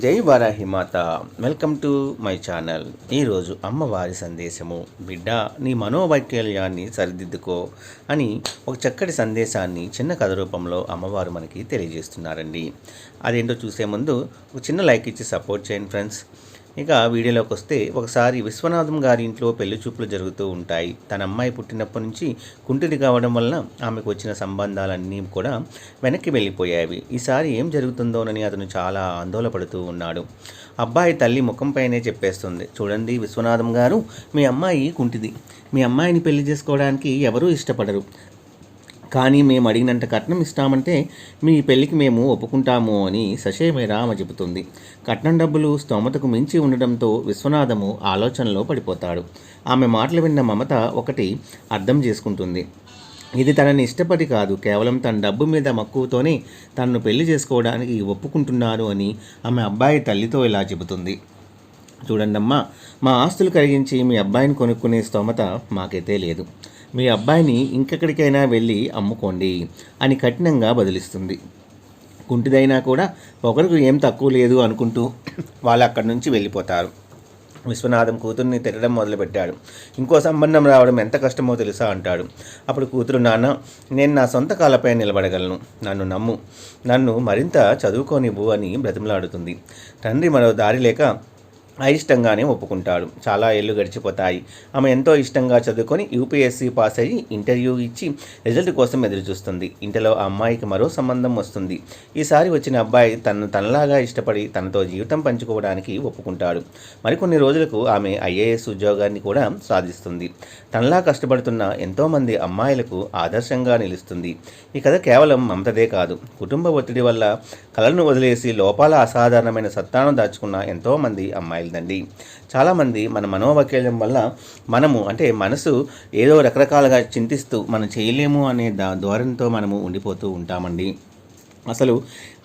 జై Varahimata welcome to my channel. ఈరోజు అమ్మవారి సందేశము బిడ్డ నీ మనోవైకల్యాన్ని సరిదిద్దుకో అని ఒక చక్కటి సందేశాన్ని చిన్న కథ రూపంలో అమ్మవారు మనకి తెలియజేస్తున్నారండి. అదేంటో చూసే ముందు ఒక చిన్న లైక్ ఇచ్చి సపోర్ట్ చేయండి ఫ్రెండ్స్. ఇక వీడియోలోకి వస్తే ఒకసారి విశ్వనాథం గారి ఇంట్లో పెళ్ళి చూపులు జరుగుతూ ఉంటాయి. తన అమ్మాయి పుట్టినప్పటి నుంచి కుంటిది కావడం వలన ఆమెకు వచ్చిన సంబంధాలన్నీ కూడా వెనక్కి వెళ్ళిపోయాయి. ఈసారి ఏం జరుగుతుందోనని అతను చాలా ఆందోళన పడుతూ ఉన్నాడు. అబ్బాయి తల్లి ముఖంపైనే చెప్పేస్తుంది. చూడండి విశ్వనాథం గారు మీ అమ్మాయి కుంటిది. మీ అమ్మాయిని పెళ్ళి చేసుకోవడానికి ఎవరూ ఇష్టపడరు. కానీ మేము అడిగినంత కట్నం ఇస్తామంటే మీ పెళ్ళికి మేము ఒప్పుకుంటాము అని సశేమేరా చెబుతుంది. కట్నం డబ్బులు స్తోమతకు మించి ఉండడంతో విశ్వనాథము ఆలోచనలో పడిపోతాడు. ఆమె మాటలు విన్న మమత ఒకటి అర్థం చేసుకుంటుంది. ఇది తనని ఇష్టపడి కాదు. కేవలం తన డబ్బు మీద మక్కువతోనే తనను పెళ్ళి చేసుకోవడానికి ఒప్పుకుంటున్నారు అని ఆమె అబ్బాయి తల్లితో ఇలా చెబుతుంది. చూడండమ్మా మా ఆస్తులు కరిగించి మీ అబ్బాయిని కొనుక్కునే స్తోమత మాకైతే లేదు. మీ అబ్బాయిని ఇంకెక్కడికైనా వెళ్ళి అమ్ముకోండి అని కఠినంగా బదిలిస్తుంది. కుంటిదైనా కూడా ఒకరికి ఏం తక్కువ లేదు అనుకుంటూ వాళ్ళు అక్కడి నుంచి వెళ్ళిపోతారు. విశ్వనాథం కూతుర్ని తిరగడం మొదలుపెట్టాడు. ఇంకో సంబంధం రావడం ఎంత కష్టమో తెలుసా అంటాడు. అప్పుడు కూతురు నాన్న నేను నా సొంత కాళ్ళపై నిలబడగలను. నన్ను నమ్ము. నన్ను మరింత చదువుకోనివ్వు అని బ్రతిమలాడుతుంది. తండ్రి మరో దారి లేక అయిష్టంగానే ఒప్పుకుంటాడు. చాలా ఏళ్ళు గడిచిపోతాయి. ఆమె ఎంతో ఇష్టంగా చదువుకొని యూపీఎస్సీ పాస్ అయ్యి ఇంటర్వ్యూ ఇచ్చి రిజల్ట్ కోసం ఎదురుచూస్తుంది. ఇంటిలో ఆ అమ్మాయికి మరో సంబంధం వస్తుంది. ఈసారి వచ్చిన అబ్బాయి తనను తనలాగా ఇష్టపడి తనతో జీవితం పంచుకోవడానికి ఒప్పుకుంటాడు. మరికొన్ని రోజులకు ఆమె ఐఏఎస్ ఉద్యోగాన్ని కూడా సాధిస్తుంది. తనలా కష్టపడుతున్న ఎంతోమంది అమ్మాయిలకు ఆదర్శంగా నిలుస్తుంది. ఈ కథ కేవలం మమతదే కాదు. కుటుంబ ఒత్తిడి వల్ల కళను వదిలేసి లోపాల అసాధారణమైన సత్తాను దాచుకున్న ఎంతోమంది అమ్మాయిలదండి చాలామంది మన మనోవైకల్యం వల్ల మనము అంటే మనసు ఏదో రకరకాలుగా చింతిస్తూ మనం చేయలేము అనే దా ధోరణితో మనము ఉండిపోతూ ఉంటామండి. అసలు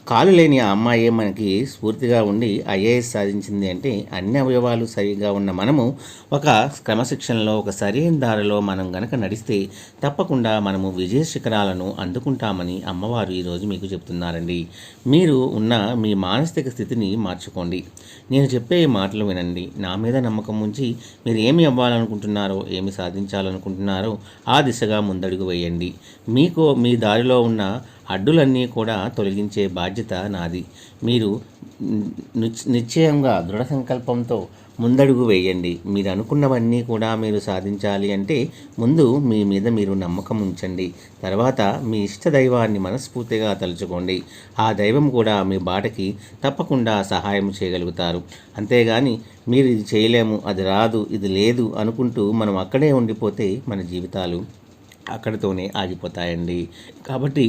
కాలు లేని ఆ అమ్మాయి మనకి స్ఫూర్తిగా ఉండి ఐఏఎస్ సాధించింది అంటే అన్ని అవయవాలు సరిగా ఉన్న మనము ఒక క్రమశిక్షణలో ఒక సరైన దారిలో మనం గనక నడిస్తే తప్పకుండా మనము విజయ శిఖరాలను అందుకుంటామని అమ్మవారు ఈరోజు మీకు చెప్తున్నారండి. మీరు ఉన్న మీ మానసిక స్థితిని మార్చుకోండి. నేను చెప్పే మాటలు వినండి. నా మీద నమ్మకం ఉంచి మీరు ఏమి అవ్వాలనుకుంటున్నారో ఏమి సాధించాలనుకుంటున్నారో ఆ దిశగా ముందడుగు వేయండి. మీకు మీ దారిలో ఉన్న అడ్డులన్నీ కూడా తొలగించే బాధ్యత నాది. మీరు నిశ్చయంగా దృఢ సంకల్పంతో ముందడుగు వేయండి. మీరు అనుకున్నవన్నీ కూడా మీరు సాధించాలి అంటే ముందు మీ మీద మీరు నమ్మకం ఉంచండి. తర్వాత మీ ఇష్ట దైవాన్ని మనస్ఫూర్తిగా తలుచుకోండి. ఆ దైవం కూడా మీ బాటకి తప్పకుండా సహాయం చేయగలుగుతారు. అంతేగాని మీరు ఇది చేయలేము అది రాదు ఇది లేదు అనుకుంటూ మనం అక్కడే ఉండిపోతే మన జీవితాలు అక్కడితోనే ఆగిపోతాయండి. కాబట్టి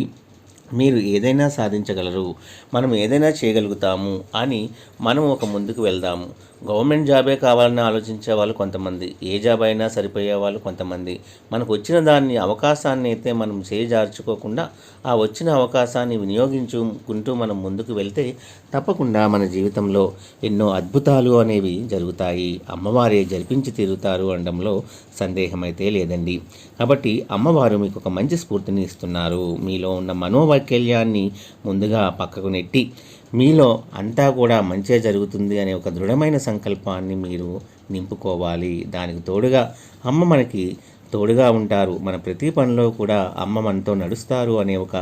మీరు ఏదైనా సాధించగలరు. మనం ఏదైనా చేయగలుగుతాము అని మనం ఒక ముందుకు వెళ్దాము. గవర్నమెంట్ జాబే కావాలని ఆలోచించే వాళ్ళు కొంతమంది. ఏ జాబ్ అయినా సరిపోయే వాళ్ళు కొంతమంది. మనకు వచ్చిన దాన్ని అవకాశాన్ని అయితే మనం చేజార్చుకోకుండా ఆ వచ్చిన అవకాశాన్ని వినియోగించుకుంటూ మనం ముందుకు వెళ్తే తప్పకుండా మన జీవితంలో ఎన్నో అద్భుతాలు అనేవి జరుగుతాయి. అమ్మవారే జరిపించి తీరుతారు అనడంలో సందేహం అయితే లేదండి. కాబట్టి అమ్మవారు మీకు ఒక మంచి స్ఫూర్తిని ఇస్తున్నారు. మీలో ఉన్న వైకల్యాన్ని ముందుగా పక్కకు నెట్టి మీలో అంతా కూడా మంచిగా జరుగుతుంది అనే ఒక దృఢమైన సంకల్పాన్ని మీరు నింపుకోవాలి. దానికి తోడుగా అమ్మ మనకి తోడుగా ఉంటారు. మన ప్రతి పనిలో కూడా అమ్మ మనతో నడుస్తారు అనే ఒక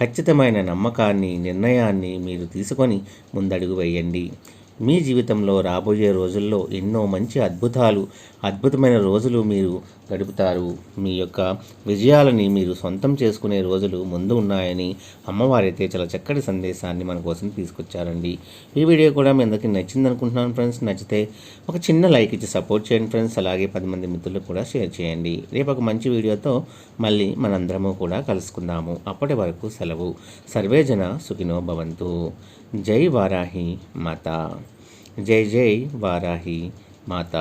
ఖచ్చితమైన నమ్మకాన్ని నిర్ణయాన్ని మీరు తీసుకొని ముందడుగు వేయండి. మీ జీవితంలో రాబోయే రోజుల్లో ఎన్నో మంచి అద్భుతాలు అద్భుతమైన రోజులు మీరు గడుపుతారు. మీ యొక్క విజయాలని మీరు సొంతం చేసుకునే రోజులు ముందు ఉన్నాయని అమ్మవారైతే చాలా చక్కటి సందేశాన్ని మన కోసం తీసుకొచ్చారండి. ఈ వీడియో కూడా మీ అందరికీ నచ్చింది అనుకుంటున్నాను ఫ్రెండ్స్. నచ్చితే ఒక చిన్న లైక్ ఇచ్చి సపోర్ట్ చేయండి ఫ్రెండ్స్. అలాగే పది మంది మిత్రులకు కూడా షేర్ చేయండి. రేపు ఒక మంచి వీడియోతో మళ్ళీ మనందరము కూడా కలుసుకుందాము. అప్పటి వరకు సెలవు. సర్వేజన సుఖినో భవంతు. జై వారాహి మాత. జై జై వారాహి మాత.